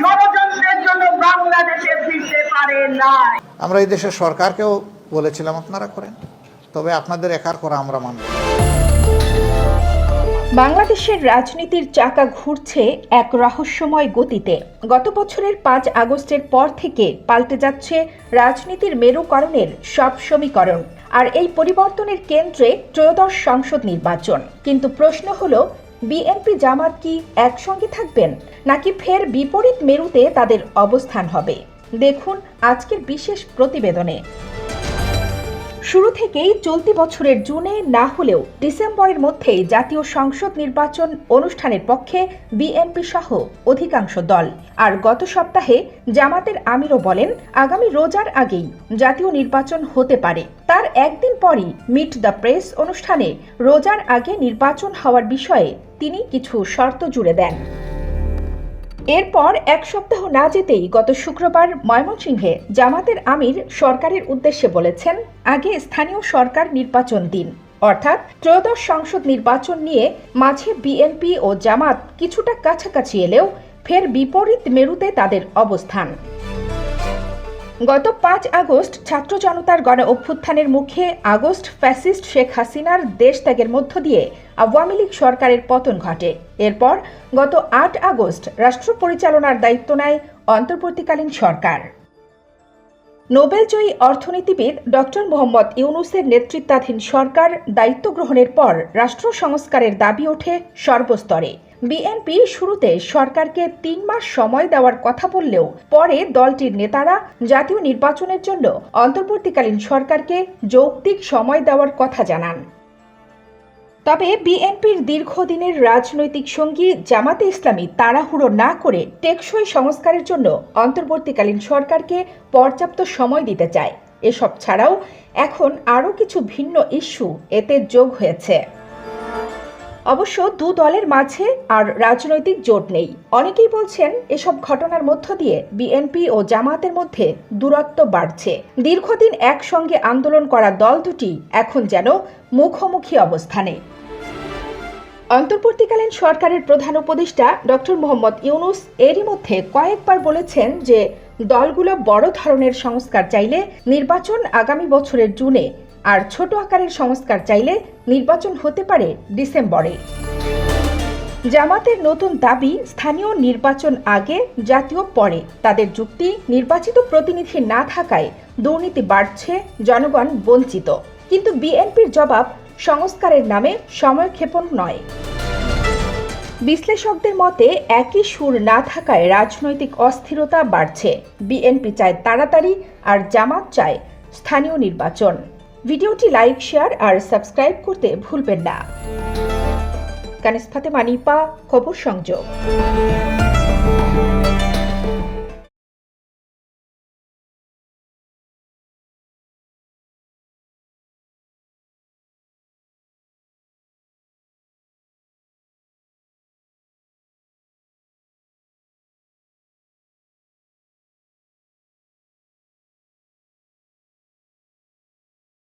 ষড়যন্ত্রের জন্য বাংলাদেশে ফিরতে পারে নাই। আমরা এই দেশের সরকারকেও বলেছিলাম আপনারা করেন তবে আপনাদের একার করা আমরা মানব বাংলাদেশের রাজনীতির চাকা ঘুরছে এক রহস্যময় গতিতে। গত বছরের পাঁচ আগস্টের পর থেকে পাল্টে যাচ্ছে রাজনীতির মেরুকরণের সব সমীকরণ। আর এই পরিবর্তনের কেন্দ্রে ত্রয়োদশ সংসদ নির্বাচন। কিন্তু প্রশ্ন হলো বিএনপি জামাত কি একসঙ্গে থাকবেন, নাকি ফের বিপরীত মেরুতে তাদের অবস্থান হবে? দেখুন আজকের বিশেষ প্রতিবেদনে। শুরু থেকেই চলতি বছরের জুনে না হলেও ডিসেম্বরের মধ্যেই জাতীয় সংসদ নির্বাচন অনুষ্ঠানের পক্ষে বিএনপি সহ অধিকাংশ দল। আর গত সপ্তাহে জামাতের আমিরও বলেন, আগামী রোজার আগেই জাতীয় নির্বাচন হতে পারে। তার একদিন পরই মিট দ্য প্রেস অনুষ্ঠানে রোজার আগে নির্বাচন হওয়ার বিষয়ে তিনি কিছু শর্ত জুড়ে দেন। এরপর এক সপ্তাহ না যেতেই গত শুক্রবার ময়মনসিংহে জামাতের আমির সরকারের উদ্দেশ্যে বলেছেন, আগে স্থানীয় সরকার নির্বাচন দিন। অর্থাৎ ত্রয়োদশ সংসদ নির্বাচন নিয়ে মাঝে বিএনপি ও জামাত কিছুটা কাছাকাছি এলেও ফের বিপরীত মেরুতে তাদের অবস্থান। গত পাঁচ আগস্ট ছাত্র জনতার গণ অভ্যুত্থানের মুখে আগস্ট ফ্যাসিস্ট শেখ হাসিনার দেশ ত্যাগের মধ্য দিয়ে আওয়ামী লীগ সরকারের পতন ঘটে। এরপর গত আট আগস্ট রাষ্ট্র পরিচালনার দায়িত্ব নেয় অন্তর্বর্তীকালীন সরকার। নোবেলজয়ী অর্থনীতিবিদ ডক্টর মোহাম্মদ ইউনুসের নেতৃত্বাধীন সরকার দায়িত্ব গ্রহণের পর রাষ্ট্র সংস্কারের দাবি ওঠে সর্বস্তরে। বিএনপি শুরুতে সরকারকে তিন মাস সময় দেওয়ার কথা বললেও পরে দলটির নেতারা জাতীয় নির্বাচনের জন্য অন্তর্বর্তীকালীন সরকারকে যৌক্তিক সময় দেওয়ার কথা জানান। তবে বিএনপির দীর্ঘদিনের রাজনৈতিক সঙ্গী জামাতে ইসলামী তাড়াহুড়ো না করে টেকসই সংস্কারের জন্য অন্তর্বর্তীকালীন সরকারকে পর্যাপ্ত সময় দিতে চায়। এসব ছাড়াও এখন আরও কিছু ভিন্ন ইস্যু এতে যোগ হয়েছে। অবশ্য দু দলের মাঝে আর রাজনৈতিক জোট নেই। অনেকেই বলছেন এসব ঘটনার মধ্য দিয়ে বিএনপি ও জামাতের মধ্যে দূরত্ব বাড়ছে। দীর্ঘদিন একসঙ্গে আন্দোলন করা দল দুটি এখন যেন মুখোমুখি অবস্থানে। অন্তর্বর্তীকালীন সরকারের প্রধান উপদেষ্টা ডক্টর মোহাম্মদ ইউনুস এরই মধ্যে কয়েকবার বলেছেন যে দলগুলো বড় ধরনের সংস্কার চাইলে নির্বাচন আগামী বছরের জুনে আর ছোট আকারের সংস্কার চাইলে নির্বাচন হতে পারে ডিসেম্বরে। জামাতের নতুন দাবি, স্থানীয় নির্বাচন আগে, জাতীয় পরে। তাদের যুক্তি, নির্বাচিত প্রতিনিধি না থাকায় দুর্নীতি বাড়ছে, জনগণ বঞ্চিত। কিন্তু বিএনপির জবাব সংস্কারের নামে সময়ক্ষেপণ নয়। বিশ্লেষকদের মতে, একই সুর না থাকায় রাজনৈতিক অস্থিরতা বাড়ছে। বিএনপি চায় তাড়াতাড়ি আর জামাত চায় স্থানীয় নির্বাচন। ভিডিওটি লাইক শেয়ার আর সাবস্ক্রাইব করতে ভুলবেন না। কানিস ফাতেমা নিপা খবর সংযোগ।